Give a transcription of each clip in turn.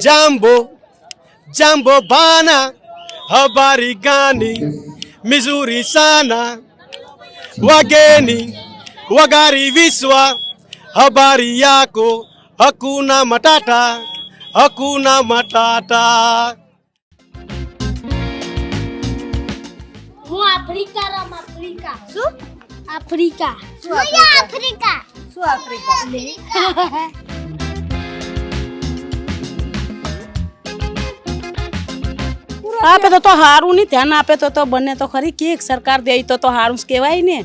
Jambo, jambo bana, habari gani? Mizuri sana, wageni wakaribishwa. Habari yako, hakuna matata, hakuna matata. હું Africa રમ Africa શું Africa શું હું Africa? Africa શું આપે તો તો હારું નહીં ધ્યાન આપે તો તો બને તો ખરી. કે સરકાર દે તો તો હારું જ કહેવાય ને.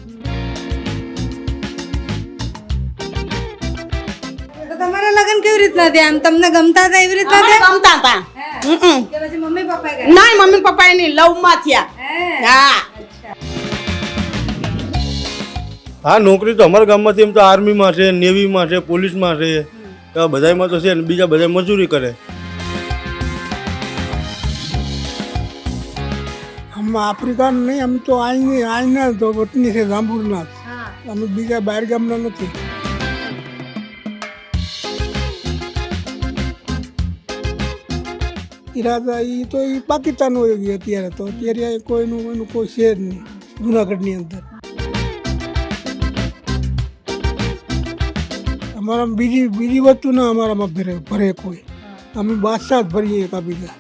તો તમારા લગ્ન કેવી રીતના થયા? આમ તમને ગમતા હતા એવી રીતના થયા? ગમતા હતા. કે પછી મમ્મી પપ્પા ના મમ્મી પપ્પા એની લવમાં થયા. હા. હા. નોકરી તો અમારા ગામમાંથી એમ તો આર્મીમાં છે નેવીમાં છે પોલીસમાં છે. બધામાં તો છે ને બીજા બધા મજૂરી કરે. આફ્રિકાન નહીં આમ તો અહીં અહીંના તો વતની છે રામપુરના અમે બીજા બહાર ગામના નથી. ઈરાદા એ તો એ પાકિસ્તાન હોય અત્યારે તો. અત્યારે કોઈનું એનું કોઈ છે જ નહીં જુનાગઢની અંદર. અમારા બીજી બીજી વસ્તુ ના અમારામાં ભરે ભરે કોઈ. અમે બાદશાહ જ ભરીએ એકા બીજા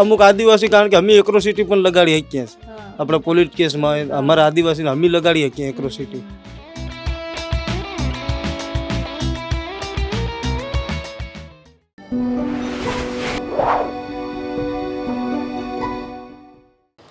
અમુક આદિવાસી કારણ કે અમે એક્રોસિટી પણ લગાડી શકીએ છીએ. આપણા પોલીસ કેસમાં અમારા આદિવાસીને અમે લગાડી શકીએ એક્રોસિટી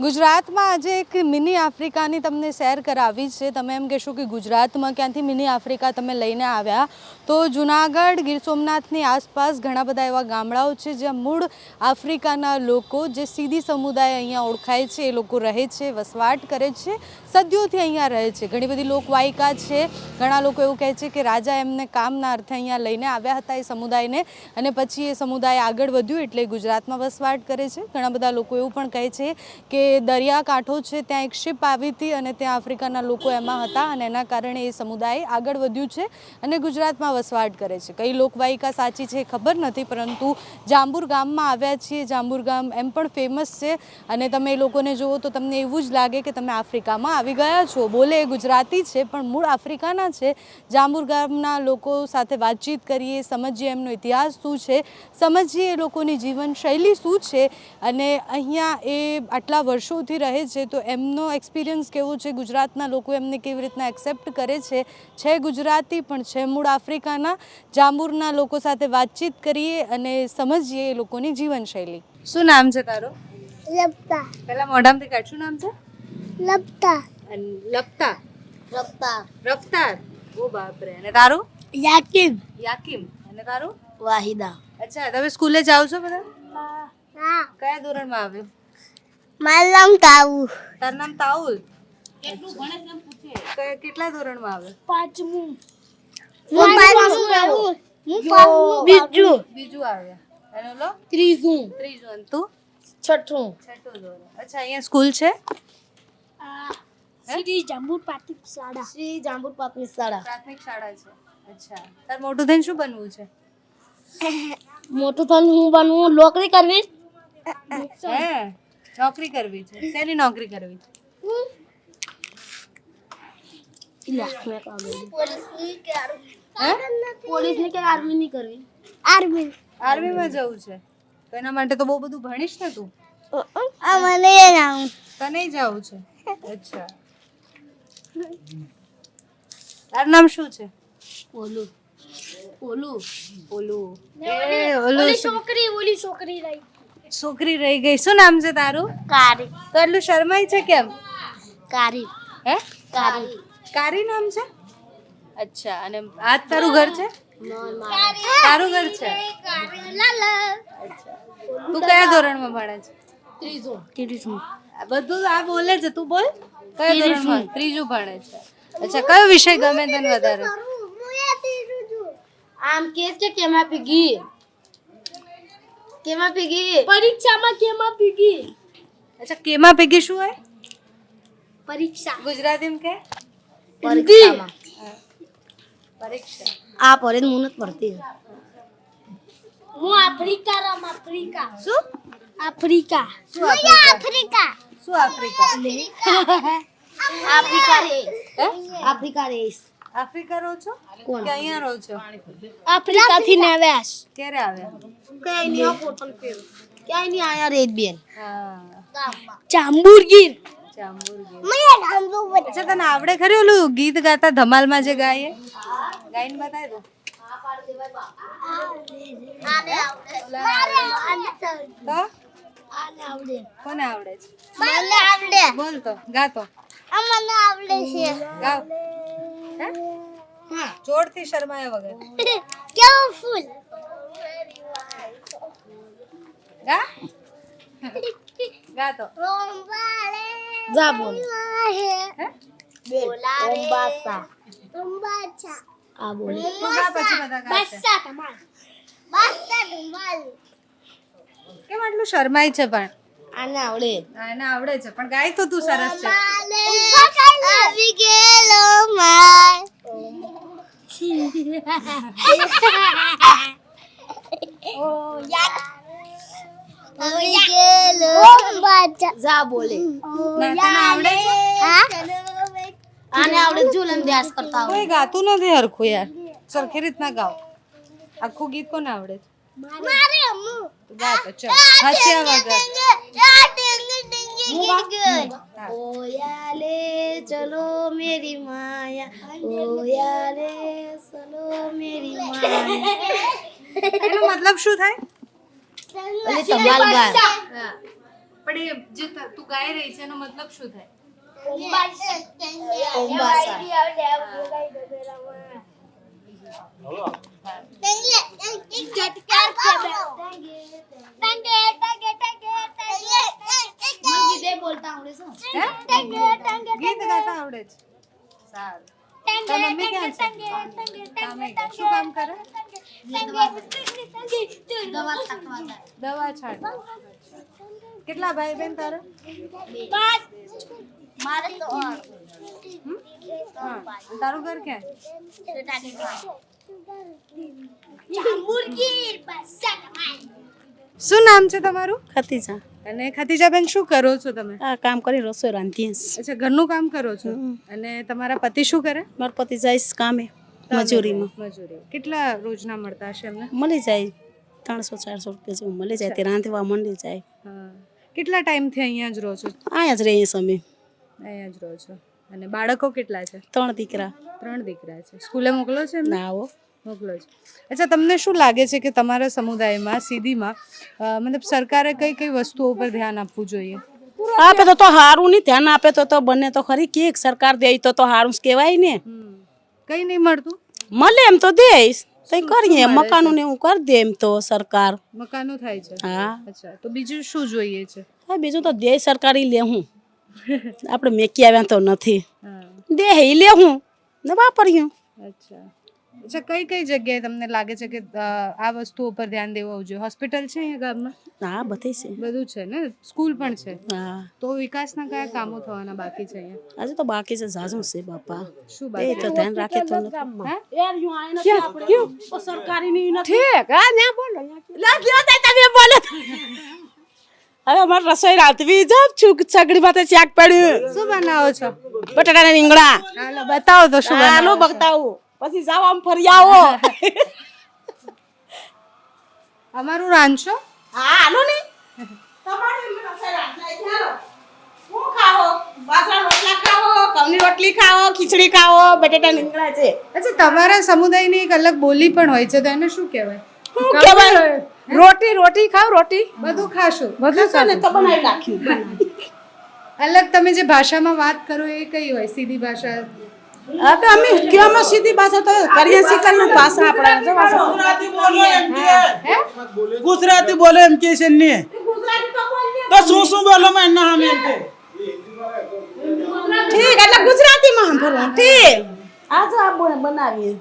ગુજરાતમાં આજે એક મિની આફ્રિકાની તમને સેર કરાવી છે. તમે એમ કહેશો કે ગુજરાતમાં ક્યાંથી મિની આફ્રિકા તમે લઈને આવ્યા? તો જુનાગઢ, ગીર સોમનાથની આસપાસ ઘણા બધા એવા ગામડાઓ છે જ્યાં મૂળ આફ્રિકાના લોકો, જે સીધી સમુદાય અહીંયા ઓળખાય છે, એ લોકો રહે છે, વસવાટ કરે છે. સદીઓથી અહીંયા રહે છે. ઘણી બધી લોકવાયિકા છે. ઘણા લોકો એવું કહે છે કે રાજા એમને કામના અર્થે અહીંયા લઈને આવ્યા હતા એ સમુદાયને અને પછી એ સમુદાય આગળ વધ્યું એટલે ગુજરાતમાં વસવાટ કરે છે. ઘણા બધા લોકો એવું પણ કહે છે કે દરિયાકાંઠો છે, ત્યાં એક શિપ આવી હતી અને ત્યાં આફ્રિકાના લોકો એમાં હતા અને એના કારણે એ સમુદાય આગળ વધ્યું છે અને ગુજરાતમાં વસવાટ કરે છે. કઈ લોકવાયિકા સાચી છે ખબર નથી, પરંતુ જાંબુર ગામમાં આવ્યા છીએ. જાંબુર ગામ એમ પણ ફેમસ છે અને તમે એ લોકોને જુઓ તો તમને એવું જ લાગે કે તમે આફ્રિકામાં આવી ગયા છો. બોલે ગુજરાતી છે પણ મૂળ આફ્રિકાના છે. જાંબુર ગામના લોકો સાથે વાતચીત કરીએ સમજીએ એમનો ઇતિહાસ શું છે સમજીએ એ લોકોની જીવનશૈલી શું છે અને અહીંયા એ આટલા વર્ષોથી રહે છે તો એમનો એક્સપિરિયન્સ કેવો છે? ગુજરાતના લોકો એમને કેવી રીતના એક્સેપ્ટ કરે છે? છે ગુજરાતી પણ છે મૂળ આફ્રિકાના? જાંબુરના લોકો સાથે વાતચીત કરીએ અને સમજીએ એ લોકોની જીવનશૈલી. શું નામ છે તારું? લપતા. પેલા મોઢામાંથી કાઢશું નામ છે? લપતા. અન- લપતા. લપતા. રફતાર. ઓ બાપરે. અને તારું? યાકિમ. યાકિમ. અને તારું? વાહિદા. અચ્છા તમે સ્કૂલે જાઓ છો બધા? હા. કયા ધોરણમાં આવ્યો નામ તાવું તારું નામ તાઉલ? કયા- કેટલા ધોરણમાં આવે? પાંચમું. હું પાંચમું હું પાંચમું બીજું. બીજું આવ્યા અને લો ત્રીજું. ત્રીજું. અને તું? છઠ્ઠું. છઠ્ઠું ધોરણ. અચ્છા અહીંયા સ્કૂલ છે? શ્રી જાંબુર પ્રાથમિક શાળા. શ્રી જાંબુર પ્રાથમિક શાળા. પ્રાથમિક શાળા છે. અચ્છા. તાર મોટું થઈને શું બનવું છે? મોટું થઈને હું બનવું? નોકરી કરવી? હે? નોકરી કરવી છે. શેની નોકરી કરવી છે? પોલીસની કે આર્મી? ની કરવી? આર્મી. આર્મીમાં જવું છે. તો એના માટે તો બહુ બધું ભણીશ ને તું? મને નામ તને જવું છે. અચ્છા. તારું નામ શું છે? ઓલું. ઓલું. ઓલું. એ ઓલું છોકરી ઓલી છોકરી રહી. છોકરી રહી ગઈ. શું નામ છે તારું? કારી. તો એટલું શરમાય છે કેમ? કારી. હે? કારી. કારી નામ છે? અચ્છા અને આ તારું ઘર છે? તારું ઘર છે? તું કયા ધોરણમાં ભણે છે? ત્રીજું ત્રીજું. આ બધું આ બોલે છે. તું બોલ. કયા ધોરણમાં ત્રીજું ભણે છે. અચ્છા કયો વિષય ગમે તને વધારે? આમ કે છે કેમાં પીગી કેમાં પીગી પરીક્ષામાં કેમાં પીગી અચ્છા કેમાં પીગી શું હોય? પરીક્ષા. ગુજરાતીમાં કે? પરીક્ષામાં. પરીક્ષા. આ પરે હું નથી પડતી હું આફ્રિકા રમ આફ્રિકા. શું? આફ્રિકા. શું આફ્રિકા. શું Africa? Africa race. Africa race. Africa રહો છો? કોણ? કે અહીંયા રહો છો? આફ્રિકા થી આવ્યા ક્યારે આવ્યા? કઈ નહીં આ પોટલ પેર ક્યાંય નહીં આયા રેત બેન હા ચાંબુરગીર ચાંબુરગીર અચ્છા તને આવડે ખરી ઓલું ગીત ગાતા ધમાલમાં જે ગાઈએ? ગાઈને દો. તો કોને આવડે છે? મને આવડે. બોલ તો ગાતો આ મને આવડે છે. ગાવ હે? જોરથી શરમાયા વગર. કેવું ફૂલ? ગા? ગાતો જા બોલ. હે. ઓમ્બાસા આ બોલ. તું ગા પછી બધા ગાશે કેમ આટલું શરમાય છે પણ આને આવડે હા, એને આવડે છે પણ ગાય તો તું સરસ છે આવી ગયેલો માય આવી ગયેલો જા બોલે ના, તને આવડે છે? આને આવડે ઝૂલન વ્યાસ કરતા આવડે કોઈ ગાતું નથી હરખું યાર સરખી રીતના ગાઓ આખું ગીત કોને આવડે છે મારે અમ્મુ ગા તો ચલ. હસ્યા વગર ઓયાલે ચલો મેરી માયા ઓયાલે ચલો મેરી માયા એનો મતલબ શું થાય? અને ધમાલ ગા પણ એ જે ત- તું ગાઈ રહી છે એનો મતલબ શું થાય? ઓમ્બાસા ગીત ગાતા આવડે છે. સારું. તમે મમ્મી ક્યાં છે? તમે શું કામ કરે? દવા છાંટ કેટલા ભાઈ બેન તારે? મારે તો હા. તારું ઘર ક્યાં? શું નામ છે તમારું? ખતીજા. અને ખતીજાબેન શું કરો છો તમે? આ કામ કરી રસોઈ રાંધીએ. અચ્છા ઘરનું કામ કરો છો? અને તમારા પતિ શું કરે? મારા પતિ જાય કામે મજૂરીમાં. મજૂરી. કેટલા રોજના મળતા હશે એમને? મળી જાય ત્રણસો ચારસો રૂપિયા જેવું મળી જાય તે રાંધવા મંડી જાય. કેટલા ટાઈમથી અહીંયા જ રહો છો? અહીંયા જ રહીએ અમે. અહીંયા જ રહો છો. અને બાળકો કેટલા છે? ત્રણ દીકરા. ત્રણ દીકરા છે. સ્કૂલે મોકલો છે ના આવો. મોકલો છો. અચ્છા તમને શું લાગે છે કે તમારા સમુદાયમાં સીધીમાં મતલબ સરકારે કઈ કઈ વસ્તુઓ પર ધ્યાન આપવું જોઈએ? આપે તો તો સારું નહીં ધ્યાન આપે તો તો બને તો ખરી. કે સરકાર દે તો તો જ કહેવાય ને. કઈ નહીં મળતું? મળે એમ તો દેશ તઈ કરીએ મકાનો ને એવું કરી દે એમ તો સરકાર. મકાનો થાય છે. હા. અચ્છા તો બીજું શું જોઈએ છે? હા બીજું તો દે સરકારી લેવું આપણે મેકી આવ્યા તો નથી. હા. દે હે લેવું ને વાપર્યું અચ્છા. અચ્છા કઈ કઈ જગ્યાએ તમને લાગે છે કે આ વસ્તુઓ પર ધ્યાન દેવું જોઈએ? હોસ્પિટલ છે અહીંયા ગામમાં? હા બધી છે. બધું છે ને? સ્કૂલ પણ છે? હા. તો વિકાસના કયા કામો થવાના બાકી છે અહીંયા? આજે તો બાકી છે ઝાઝું છે બાપા. શું એ બાકી તો ધ્યાન રાખે તો હવે અમારે રસોઈ રાંધવી જાવ છું સગડી માથે શાક પડ્યું. શું બનાવો છો? બટાટા રીંગણા. બતાવો તો શું હાલો બતાવું. પછી જાવ આમ ફરી આવો. અમારું રાંધશો હા હાલો ને. ખાઓ? બાજરા રોટલા ખાઓ ઘઉંની રોટલી ખાઓ ખીચડી ખાઓ બટાટા રીંગણા છે. અચ્છા તમારા સમુદાયની એક અલગ બોલી પણ હોય છે તો એને શું કહેવાય? શું કહેવાય? રોટી રોટી ખાઓ રોટી? બધું ખાશો. બધું છે ને તો બનાવી નાખ્યું. અલગ તમે જે ભાષામાં વાત કરો એ કઈ હોય? સીધી ભાષા? હા તો અમે કહેવામાં સીધી ભાષા તો કરીએ શીખવાનું ભાષા આપણા? જો ભાષા હે. ગુજરાતી બોલો એમ કે છે ને. તો શું શું બોલો માં ના હમ એમ કે? ઠીક એટલે ગુજરાતીમાં સાંભળવું ઠીક. આ આ બનાવીએ.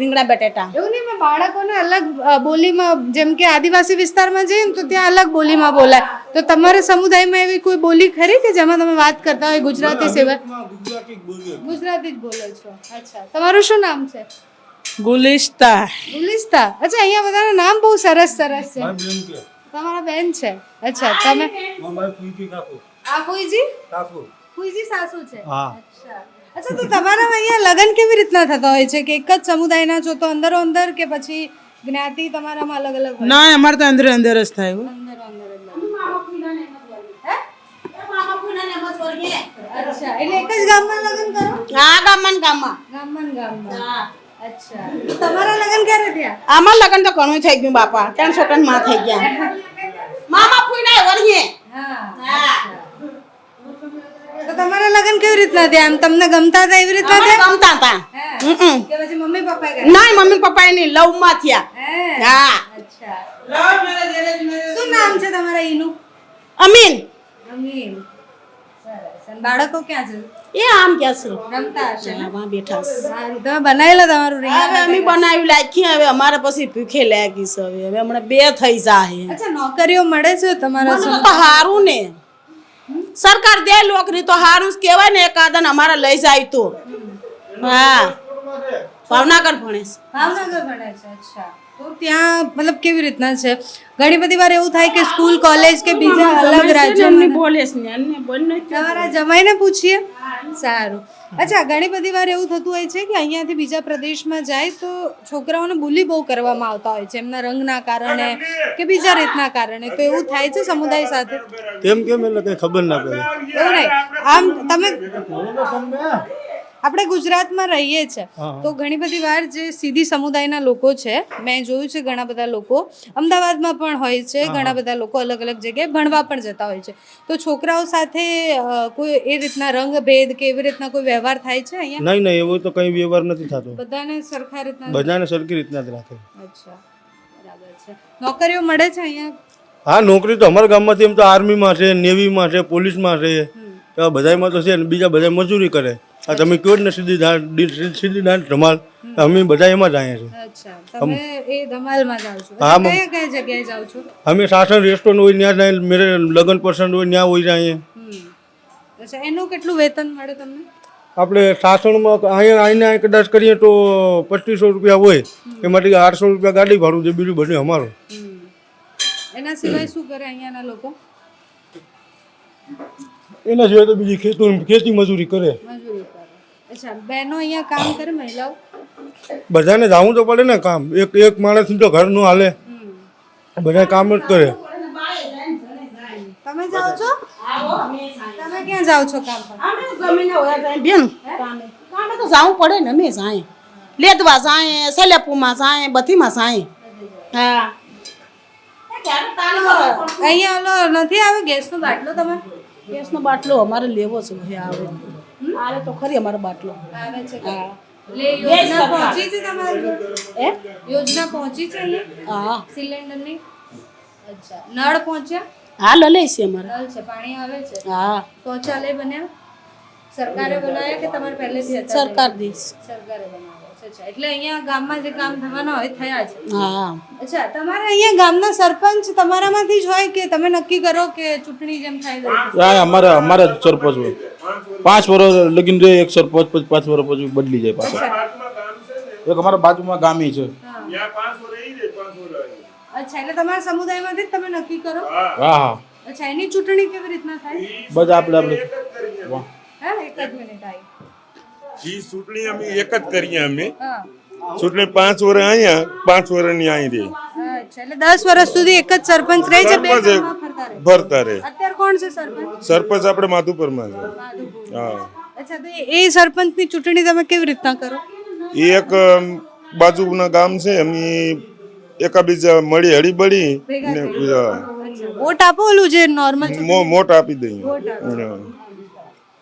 રીંગણા બટેટા. એવું નહીં બાળકોને અલગ બોલીમાં જેમ કે આદિવાસી વિસ્તારમાં જઈએ ને તો ત્યાં અલગ બોલીમાં બોલાય. તો તમારા સમુદાયમાં એવી કોઈ બોલી ખરી કે જેમાં તમે વાત કરતા હોય ગુજરાતી સિવાય ગુજરાતી જ બોલો છો. અચ્છા. તમારું શું નામ છે? ગુલિસ્તા. ગુલિસ્તા. અચ્છા અહીંયા બધાના નામ બહુ સરસ સરસ છે. તમારા બેન છે? અચ્છા તમે આ ફુઈજી ફુઈજી સાસુ છે? હા. અચ્છા તો તમારા અહીંયા લગ્ન કેવી રીતના થતા હોય છે? કે એક જ સમુદાયના છો તો અંદરો અંદર કે પછી જ્ઞાતિ તમારામાં અલગ અલગ હોય? ના અમારે તો અંદર અંદર જ થાય હો. અંદરો અંદર જ હે? અચ્છા એટલે એક જ ગામમાં લગ્ન કરો? હા ગામમાં ને ગામમાં. ગામમાં ને ગામમાં. અચ્છા. તો તમારા લગ્ન ક્યારે થયા? આમાં લગન તો ઘણું થઈ ગયું બાપા. ત્રણ છોકરા માં થઈ ગયા. મામા ફૂઈ વળીએ હા. તો તમારા લગ્ન કેવી રીતના થયા? એમ તમને ગમતા હતા એવી રીતના થયા? ગમતા હતા. કે પછી મમ્મી પપ્પા ના મમ્મી પપ્પા એની લવમાં થયા. હા? અચ્છા. શું નામ છે તમારા ઈનું? અમીન. અમીન. બાળકો ક્યાં છે? એ આમ ક્યાં છે? રમતા હશે ને? બેઠા છે. તમે બનાવેલા તમારું રીંગણ હવે અમે બનાવી લાગી હવે અમારે પછી ભૂખે લાગી છે હવે. હવે હમણાં બે થઈ જાય અચ્છા નોકરીઓ મળે છે તમારા તો હારું ને. સરકાર દે નોકરી તો હારું કેવાય કહેવાય ને એકાદન અમારે લઈ જાય તો. હા. ભાવનગર ભણે છે. ભાવનગર ભણે છે અચ્છા. તો ત્યાં મતલબ કેવી રીતના છે? ઘણી બધી વાર એવું થાય કે સ્કૂલ કોલેજ કે બીજા અલગ રાજ્યોમાં બોલે છે બંને તમારા જમાઈને પૂછીએ? સારું. અચ્છા ઘણી બધી વાર એવું થતું હોય છે કે અહીંયાથી બીજા પ્રદેશમાં જાય તો છોકરાઓને બુલી બહુ કરવામાં આવતા હોય છે એમના રંગના કારણે કે બીજા રીતના કારણે. તો એવું થાય છે સમુદાય સાથે? કેમ કેમ? એટલે કઈ ખબર ના પડે. એવું નહીં. આમ તમે આપણે ગુજરાતમાં રહીએ છીએ તો ઘણી બધી વાર જે સીધી સમુદાયના લોકો છે મેં જોયું છે ઘણા બધા લોકો અમદાવાદમાં પણ હોય છે ઘણા બધા લોકો અલગ અલગ જગ્યાએ ભણવા પણ જતા હોય છે. તો છોકરાઓ સાથે કોઈ એ રીતના રંગભેદ કે એવી રીતના કોઈ વ્યવહાર થાય છે અહીંયા? નહીં નહીં એવો તો કઈ વ્યવહાર નથી થતો. બધાને સરખા રીતના બધાને સરખી રીતના જ રાખે. અચ્છા બરાબર છે. નોકરીઓ મળે છે અહીંયા? હા નોકરી તો અમારા ગામમાંથી એમ તો આર્મીમાં છે નેવીમાં છે પોલીસમાં છે. બધાયમાં તો છે બીજા બધા મજૂરી કરે. આ તમે કયો ને સીધી સિદ્ધિદાન સીધી દાંત ધમાલ. અમે બધા એમાં જ આવ્યા છે અચ્છા તમે એ ધમાલમાં જાઓ છો. કયા કયા જગ્યાએ જાઓ છો? અમે સાસણ રેસ્ટોરન્ટ હોય ત્યાં જાય મેરે લગ્ન પ્રસંગ હોય ત્યાં હોય જાય. અચ્છા એનું કેટલું વેતન મળે તમને? આપણે સાસણમાં અહીંયા આવીને કદાચ કરીએ તો પચીસો રૂપિયા હોય. એમાંથી આઠસો રૂપિયા ગાડી ભાડું છે બીજું બધું અમારું. એના સિવાય શું કરે અહીંયાના લોકો? એના સિવાય તો બીજી ખેતી ખેતી મજૂરી કરે. મજૂરી કરે. અચ્છા બહેનો અહીંયા કામ કરે મહિલાઓ? બધાને જવું તો પડે ને કામ. એક એક માણસ તો ઘરનું હાલે બધા કામ જ કરે. તમે જાઓ છો? તમે ક્યાં જાઓ છો કામ પર? અમે જમીને હોય જાય. બેન કામે. કામે તો જાવું પડે ને અમે જાય. લેદવા જાય સેલેપુમાં જાય બધીમાં જાય. હા. અહીંયા ઓલો નથી આવે? ગેસનો બાટલો તમે ગેસનો બાટલો અમારે લેવો છે ભાઈ આવે. આવે તો ખરી અમારો બાટલો. આવે છે હા. યોજના પહોંચી છે તમારી? એ યોજના પહોંચી છે હા. સિલિન્ડરની? અચ્છા. નળ પહોંચ્યા? હા લલે છે અમારે. નળ છે પાણી આવે છે? હા. શૌચાલય બન્યા? સરકારે બનાવ્યા કે તમારે પહેલેથી હતા સરકાર દેશ. સરકારે બનાવ્યા અચ્છા એટલે અહીંયા ગામમાં જે કામ થવાના હોય થયા છે. હા. અચ્છા તમારે અહીંયા ગામના સરપંચ તમારામાંથી જ હોય કે તમે નક્કી કરો કે ચૂંટણી જેમ થાય અમારે અમારા અમારા જ સરપંચ હોય. પાંચ વર્ષ લગીન જોઈએ એક સરપંચ પછી પાંચ વર્ષ પછી બદલી જાય પાછા. એક અમારા બાજુમાં ગામી છે. અચ્છા એટલે તમારા સમુદાયમાંથી જ તમે નક્કી કરો? હા. હા અચ્છા એની ચૂંટણી કેવી રીતના થાય? બધા આપણે આપણે હા એક જ મિનિટ આવી. ઈ ચૂંટણી અમે એક જ કરીએ અમે. ચૂંટણી પાંચ વર્ષ અહીંયા પાંચ વર્ષની અહીં રહી. એટલે દસ વર્ષ સુધી એક જ સરપંચ રહે છે ભરતા રહે. અત્યારે કોણ છે સરપંચ? સરપંચ આપણે માધુપુરમાં છે. હા. અચ્છા તો એ- સરપંચ સરપંચની ચૂંટણી તમે કેવી રીતના કરો? એ એક બાજુના ગામ છે અમે એકાબીજા મળી હળીબળી ને વોટ આપો ઓલું જે નોર્મલ મોટ આપી દઈએ.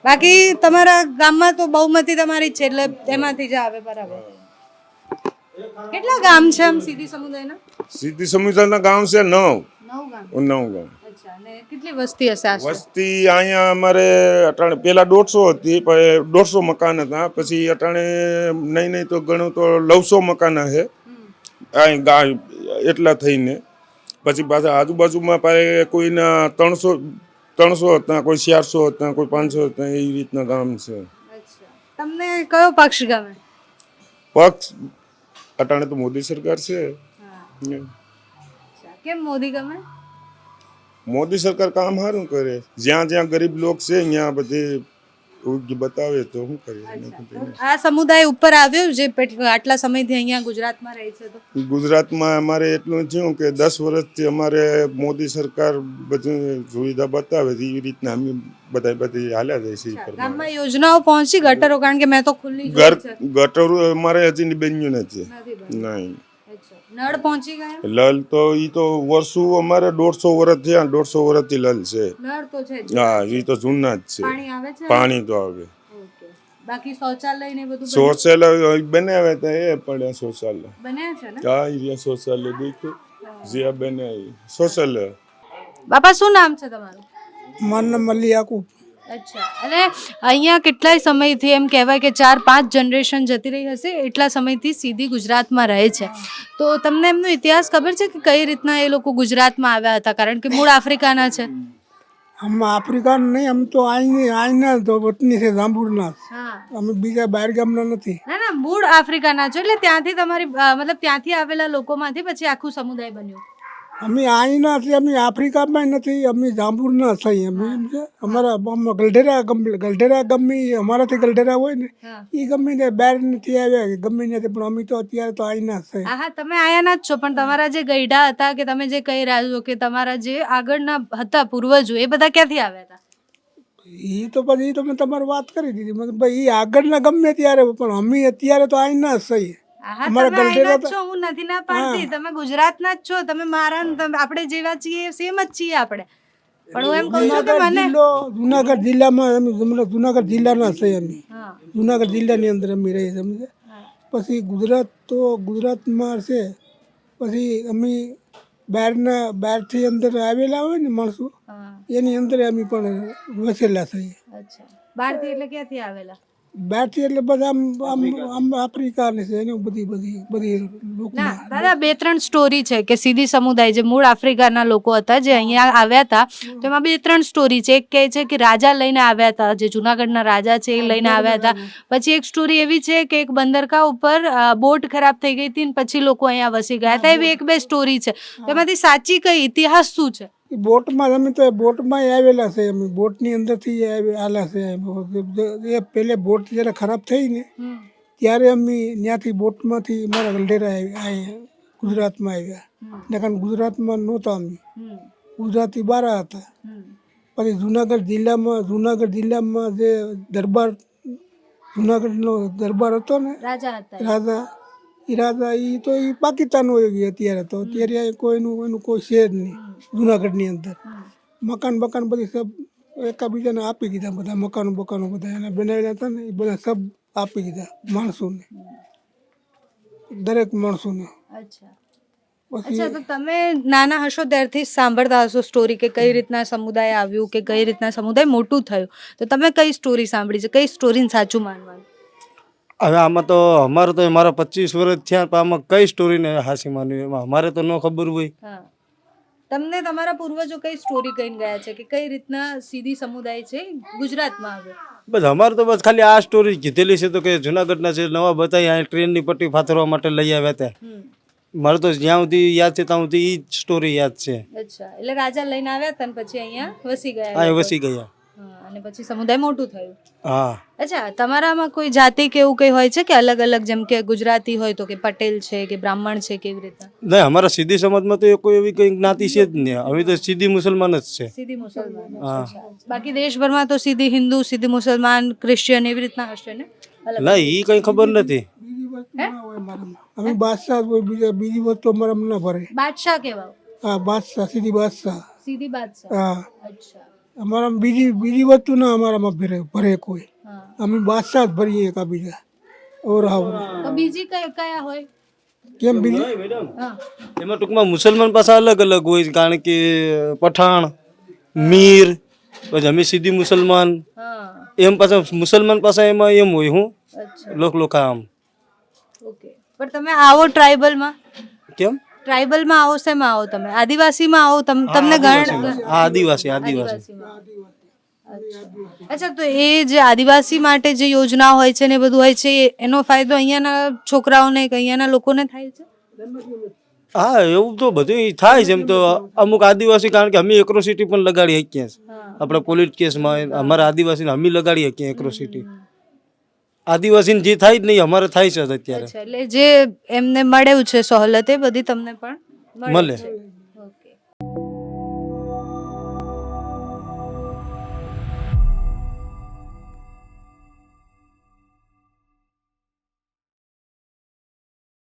બાકી તમારા ગામમાં તો બહુમતી તમારી જ છે એટલે એમાંથી જ આવે બરાબર. કેટલા ગામ છે આમ સીધી સમુદાયના? સીધી સમુદાયના ગામ છે નવ. નવ ગામ. કેટલી વસ્તી હશે વસ્તી અહીંયા અમારે અટાણે પેલા દોઢસો હતી પણ દોઢસો મકાન હતા. પછી અટાણે નહીં નહીં તો ગણું તો લવસો મકાન હશે અહીં ગા એટલા થઈને. પછી પાછા આજુબાજુમાં પાસે કોઈના ત્રણસો ત્રણસો હતા કોઈ ચારસો હતા કોઈ પાંચસો હતા એ રીતના ગામ છે. તમને કયો પક્ષ ગમે? પક્ષ અટાણે તો મોદી સરકાર છે. કેમ મોદી ગમે? મોદી સરકાર કામ સારું કરે. જ્યાં જ્યાં ગરીબ લોક છે ત્યાં બધે બતાવે તો શું કરીએ આ સમુદાય ઉપર આવ્યો જે આટલા સમયથી અહીંયા ગુજરાતમાં રહે છે તો? ગુજરાતમાં અમારે એટલું થયું કે દસ વર્ષથી અમારે મોદી સરકાર બધું સુવિધા બતાવે છે એવી રીતના અમે બધા બધી હાલ્યા જાય છે ગામમાં યોજનાઓ પહોંચી ગટરો કારણ કે મેં તો ખુલ્લી ગટરો અમારે હજી બન્યું નથી. નહીં. નળ પહોંચી ગયા? લલ તો ઈ તો વર્ષો અમારે દોઢસો વર્ષ થયા દોઢસો વર્ષથી લલ છે. નળ તો છે જ. હા ઈ તો જૂના જ છે. પાણી આવે છે? પાણી તો આવે. ઓકે. બાકી શૌચાલય ને બધું શૌચાલય બનાવે તો એ પડ્યા શૌચાલય. બન્યા છે ને? હા ઈ રહ્યા શૌચાલય દેખ્યું. જ્યાં બનાવી શૌચાલય. બાપા શું નામ છે તમારું? મારું નામ અલી યાકુબ અચ્છા. અને અહીંયા કેટલાય સમયથી એમ કહેવાય કે ચાર પાંચ જનરેશન જતી રહી હશે એટલા સમયથી સીધી ગુજરાતમાં રહે છે. તો તમને એમનો ઇતિહાસ ખબર છે કે કઈ રીતના એ લોકો ગુજરાતમાં આવ્યા હતા? કારણ કે મૂળ આફ્રિકાના છે. हम આફ્રિકા નહીં આમ તો અહીં અહીંના તો વતની છે જાંબુરના અમે બીજા બહાર ગામના નથી. ના ના મૂળ આફ્રિકાના છો એટલે ત્યાંથી તમારી મતલબ ત્યાંથી આવેલા લોકોમાંથી પછી આખું સમુદાય બન્યું. અમે અહીં નથી અમે આફ્રિકામાં નથી અમે જાંબુરના થઈ અમે એમ છે અમારા ગલઢેરા ગમ ગલઢેરા ગમે અમારાથી ગલઢેરા હોય ને એ ગમે તે બહાર નથી આવ્યા ગમી ત્યાંથી પણ અમે તો અત્યારે તો આઈના છે હા હા તમે આયાના જ છો પણ તમારા જે ગઈડા હતા કે તમે જે કહી રહ્યા છો કે તમારા જે આગળના હતા પૂર્વજો એ બધા ક્યાંથી આવ્યા હતા? એ તો પછી તમે તો મેં તમારે વાત કરી દીધી. ભાઈ એ આગળના ગમે ત્યારે પણ અમે અત્યારે તો આઈના જ છીએ. હા અમારા તમે આયના ગલઢેરા જ છો હું નથી ના પાડતી. તમે ગુજરાતના જ છો તમે મારા આપણે જેવા છીએ સેમ જ છીએ આપણે. પણ હું એમ કહું છું કે જુનાગઢ મને જુનાગઢ જિલ્લામાં અમે જુનાગઢ જિલ્લાના છે અમે. જુનાગઢ જિલ્લાની અંદર અમે રહીએ સમજે પછી ગુજરાત તો ગુજરાતમાં છે. પછી અમે બહારના બહારથી અંદર આવેલા હોય ને માણસો એની અંદર અમે પણ વસેલા થઈએ બહારથી એટલે ક્યાંથી આવેલા? બહારથી એટલે બધા આમ આમ આમ આફ્રિકાની છે એની બધી બધી બધી ના દાદા બે ત્રણ સ્ટોરી છે કે સીધી સમુદાય જે મૂળ આફ્રિકાના લોકો હતા જે અહીંયા આવ્યા હતા તો એમાં બે ત્રણ સ્ટોરી છે. એક કહે છે કે રાજા લઈને આવ્યા હતા જે જુનાગઢના રાજા છે એ લઈને આવ્યા હતા. પછી એક સ્ટોરી એવી છે કે એક બંદરકા ઉપર બોટ ખરાબ થઈ ગઈ હતી ને પછી લોકો અહીંયા વસી ગયા હતા. એવી એક બે સ્ટોરી છે. તો એમાંથી સાચી કઈ ઇતિહાસ શું છે? એ બોટમાં અમે તો બોટમાં આવેલા છે અમે. બોટની અંદરથી આવેલા છે એ પહેલે બોટ જ્યારે ખરાબ થઈ ને ત્યારે અમે ત્યાંથી બોટમાંથી મારા ગલઢેરા આવ્યા ગુજરાતમાં આવ્યા. નકર ગુજરાતમાં નહોતા અમે. ગુજરાતી બારા હતા. પછી જુનાગઢ જિલ્લામાં જુનાગઢ જિલ્લામાં જે દરબાર જુનાગઢનો દરબાર હતો ને રાજા રાજા રાજા એ તો એ પાકિસ્તાન હોય અત્યારે તો અત્યારે કોઈનું એનું કોઈ છે જ નહીં જુનાગઢની અંદર. મકાન બકાન બધી સબ એકાબીજાને આપી દીધા બધા મકાનો બકાનો બધા. એને બનાવેલા હતા ને એ બધા સબ આપી દીધા માણસોને. દરેક માણસોને. અચ્છા. અચ્છા તો તમે નાના હશો ત્યારથી સાંભળતા હશો સ્ટોરી કે કઈ રીતના સમુદાય આવ્યું કે કઈ રીતના સમુદાય મોટું થયું. તો તમે કઈ સ્ટોરી સાંભળી છે? કઈ સ્ટોરીને સાચું માનવાનું? હવે આમાં તો અમારે તો મારા પચીસ વર્ષ થયા પણ આમાં કઈ સ્ટોરીને હાસી માનવી? એમાં અમારે તો ન ખબર હોય. તમને તમારા પૂર્વજો કઈ સ્ટોરી કહીને ગયા છે કે કઈ રીતના સીધી સમુદાય છે ગુજરાતમાં આવે બસ અમારે તો બસ ખાલી આ સ્ટોરી કીધેલી છે તો કે જુનાગઢના છે નવા બતાવી અહીં ટ્રેનની પટ્ટી ફાથરવા માટે લઈ આવ્યા હતા. મારે તો જ્યાં સુધી યાદ છે ત્યાં સુધી એ જ સ્ટોરી યાદ છે. અચ્છા. એટલે રાજા લઈને આવ્યા હતા પછી અહીંયા વસી ગયા? અહીં વસી ગયા. અને પછી સમુદાય મોટું થયું. હા. અચ્છા તમારામાં કોઈ જાતિ કે એવું કઈ હોય છે કે અલગ અલગ જેમ કે ગુજરાતી હોય તો કે પટેલ છે કે બ્રાહ્મણ છે કેવી રીતના નહીં અમારા સીધી સમાજમાં તો એ કોઈ એવી કઈ જ્ઞાતિ છે જ નહીં. અમે તો સીધી મુસલમાન જ છે. સીધી મુસલમાન હા. બાકી દેશભરમાં તો સીધી હિન્દુ સીધી મુસલમાન ક્રિશ્ચિયન એવી રીતના હશે ને? ના એ કઈ ખબર નથી. બીજી વસ્તુ ના હોય મારામાં અમે બાદશાહ બીજા બીજી વસ્તુ અમારા ના ભરે. બાદશાહ કેવા હા બાદશાહ સીધી બાદશાહ. સીધી બાદશાહ. હા. અચ્છા. અમારામાં બીજી બીજી વસ્તુ ના અમારામાં ભરે ભરે કોઈ. અમે બાદશાહ જ ભરીએ એકાબીજા. ઓર હા તો બીજી કઈ કયા હોય? કેમ બીજી? હા. એમાં ટૂંકમાં મુસલમાન પાસે અલગ અલગ હોય છે. કારણ કે પઠાણ મીર પછી અમે સીધી મુસલમાન. એમ પાછા મુસલમાન પાસે એમાં એમ હોય હું. અચ્છા. લોક લોકા આમ. ઓકે. પણ તમે આવો ટ્રાઇબલમાં કેમ? ટ્રાઇબલમાં આવો શેમાં આવો તમે? આદિવાસીમાં આવો તમ તમને ગણ હા આદિવાસી આદિવાસી. અચ્છા તો એ જે આદિવાસી માટે જે યોજના હોય છે ને એ બધું હોય છે એ- એનો ફાયદો અહીંયાના છોકરાઓને કે અહીંયાના લોકોને થાય છે? હા એવું તો બધું થાય છે. એમ તો અમુક આદિવાસી કારણ કે અમે એક્રોસિટી પણ લગાડી શકીએ છીએ. આપણે પોલીસ કેસમાં અમારા આદિવાસીને અમે લગાડી શકીએ એક્રોસિટી આદિવાસીને જે થાય જ નહીં અમારે થાય છે અત્યારે એટલે જે એમને મળ્યું છે સહોલત એ બધી તમને પણ મળે છે.